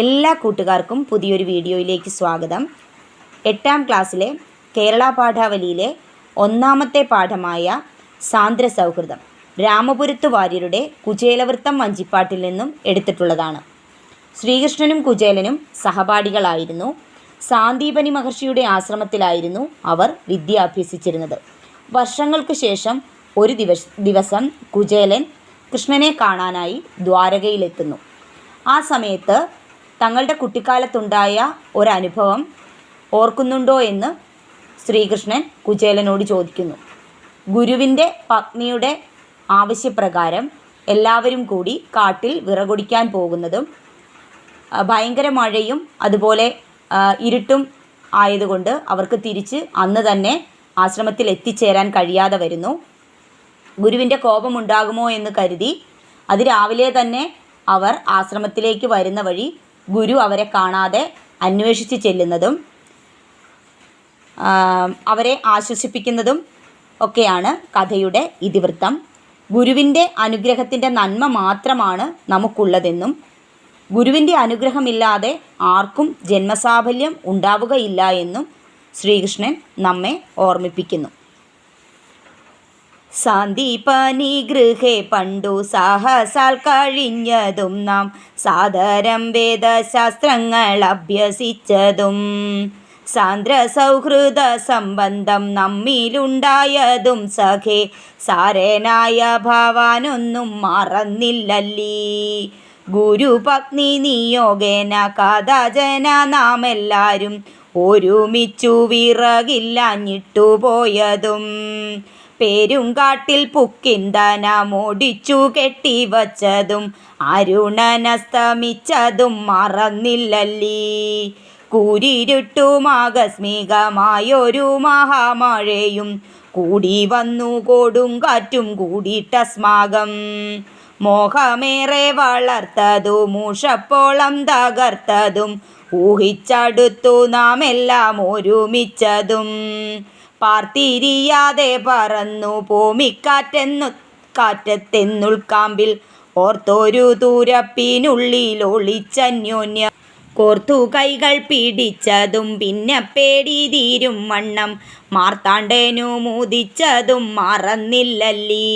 എല്ലാ കൂട്ടുകാർക്കും പുതിയൊരു വീഡിയോയിലേക്ക് സ്വാഗതം. എട്ടാം ക്ലാസ്സിലെ കേരള പാഠാവലിയിലെ ഒന്നാമത്തെ പാഠമായ സാന്ദ്ര സൗഹൃദം രാമപുരത്ത് വാര്യരുടെ കുചേലവൃത്തം വഞ്ചിപ്പാട്ടിൽ നിന്നും എടുത്തിട്ടുള്ളതാണ്. ശ്രീകൃഷ്ണനും കുചേലനും സഹപാഠികളായിരുന്നു. സാന്ദീപനി മഹർഷിയുടെ ആശ്രമത്തിലായിരുന്നു അവർ വിദ്യ അഭ്യസിച്ചിരുന്നത്. വർഷങ്ങൾക്ക് ശേഷം ഒരു ദിവസ ദിവസം കുചേലൻ കൃഷ്ണനെ കാണാനായി ദ്വാരകയിലെത്തുന്നു. ആ സമയത്ത് തങ്ങളുടെ കുട്ടിക്കാലത്തുണ്ടായ ഒരനുഭവം ഓർക്കുന്നുണ്ടോ എന്ന് ശ്രീകൃഷ്ണൻ കുചേലനോട് ചോദിക്കുന്നു. ഗുരുവിന്റെ പത്നിയുടെ ആവശ്യപ്രകാരം എല്ലാവരും കൂടി കാട്ടിൽ വിറകൊടിക്കാൻ പോകുന്നതും ഭയങ്കര മഴയും അതുപോലെ ഇരുട്ടും ആയതുകൊണ്ട് അവർക്ക് തിരിച്ച് അന്ന് തന്നെ ആശ്രമത്തിൽ എത്തിച്ചേരാൻ കഴിയാതെ വരുന്നു. ഗുരുവിന്റെ കോപമുണ്ടാകുമോ എന്ന് കരുതി അതിരാവിലെ തന്നെ അവർ ആശ്രമത്തിലേക്ക് വരുന്ന വഴി ഗുരു അവരെ കാണാതെ അന്വേഷിച്ച് ചെല്ലുന്നതും അവരെ ആശ്വസിപ്പിക്കുന്നതും ഒക്കെയാണ് കഥയുടെ ഇതിവൃത്തം. ഗുരുവിന്റെ അനുഗ്രഹത്തിന്റെ നന്മ മാത്രമാണ് നമുക്കുള്ളതെന്നും ഗുരുവിന്റെ അനുഗ്രഹമില്ലാതെ ആർക്കും ജന്മസാഫല്യം ഉണ്ടാവുകയില്ല എന്നും ശ്രീകൃഷ്ണൻ നമ്മെ ഓർമ്മിപ്പിക്കുന്നു. സാന്ദീപനി ഗൃഹേ പണ്ടു സാഹസാൽ കഴിഞ്ഞതും നാം സാദരം വേദശാസ്ത്രങ്ങൾ അഭ്യസിച്ചതും. സാന്ദ്ര സൗഹൃദ സംബന്ധം നമ്മിലുണ്ടായതും സഖേ സാരനായ ഭാവാനൊന്നും മറന്നില്ലല്ലീ. ഗുരുപത്നി നിയോഗേന കഥാജന നാം എല്ലാവരും ഒരുമിച്ചു വിറകില്ലാഞ്ഞിട്ടു മോടിച്ചു പുക്കിന്തനമോടിച്ചു കെട്ടിവച്ചതും അരുണനസ്തമിച്ചതും മറന്നില്ലല്ലീ. കൂരിരുട്ടുമാകസ്മികമായൊരു മഹാമഴയും കൂടി വന്നു കൊടുങ്കാറ്റും കൂടിയിട്ടസ്മാകം മോഹമേറെ വളർത്തതും മൂഷപ്പോളം തകർത്തതും ഊഹിച്ചടുത്തു നാം എല്ലാം ഒരുമിച്ചതും. പാർത്തിരിയാതെ പറന്നു പോമിക്കാറ്റെന്നു കാറ്റത്തെന്നുൾക്കാമ്പിൽ ഓർത്തൊരു ദൂരപ്പിനുള്ളിൽ ഒളിച്ചന്യോന്യ കോർത്തു കൈകൾ പിടിച്ചതും പിന്നെ പേടി തീരും വണ്ണം മാർത്താണ്ടേനു മുതിച്ചതും മറന്നില്ലല്ലീ.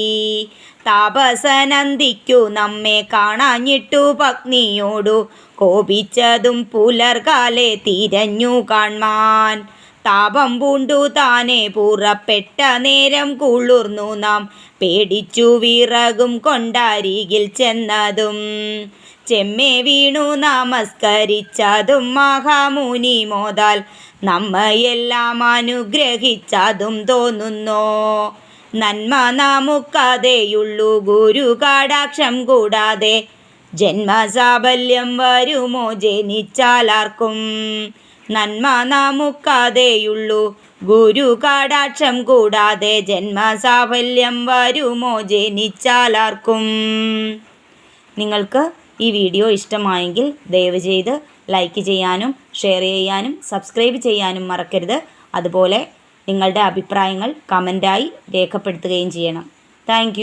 താപസനന്ദിക്കു നമ്മെ കാണാഞ്ഞിട്ടു പത്നിയോടു കോപിച്ചതും പുലർകാലെ തിരഞ്ഞു കാൺമാൻ. താപം പൂണ്ടു താനെ പുറപ്പെട്ട നേരം കുളിർന്നു നാം. പേടിച്ചു വിറകും കൊണ്ടരികിൽ ചെന്നതും. ചെമ്മേ വീണു നമസ്കരിച്ചതും മഹാമുനി മോദാൽ നമ്മയെല്ലാം അനുഗ്രഹിച്ചതും തോന്നുന്നോ. നന്മ നമുക്കതേയുള്ളൂ ഗുരു കടാക്ഷം കൂടാതെ. ജന്മസാബല്യം വരുമോ ജനിച്ചാലാർക്കും? നന്മ നമുക്കതേയുള്ളൂ. ഗുരു കടാക്ഷം കൂടാതെ ജന്മസാഫല്യം വരുമോ ജനിച്ചാലാർക്കും? നിങ്ങൾക്ക് ഈ വീഡിയോ ഇഷ്ടമായെങ്കിൽ ദയവ് ചെയ്ത് ലൈക്ക് ചെയ്യാനും ഷെയർ ചെയ്യാനും സബ്സ്ക്രൈബ് ചെയ്യാനും മറക്കരുത്. അതുപോലെ നിങ്ങളുടെ അഭിപ്രായങ്ങൾ കമന്റായി രേഖപ്പെടുത്തുകയും ചെയ്യണം. താങ്ക്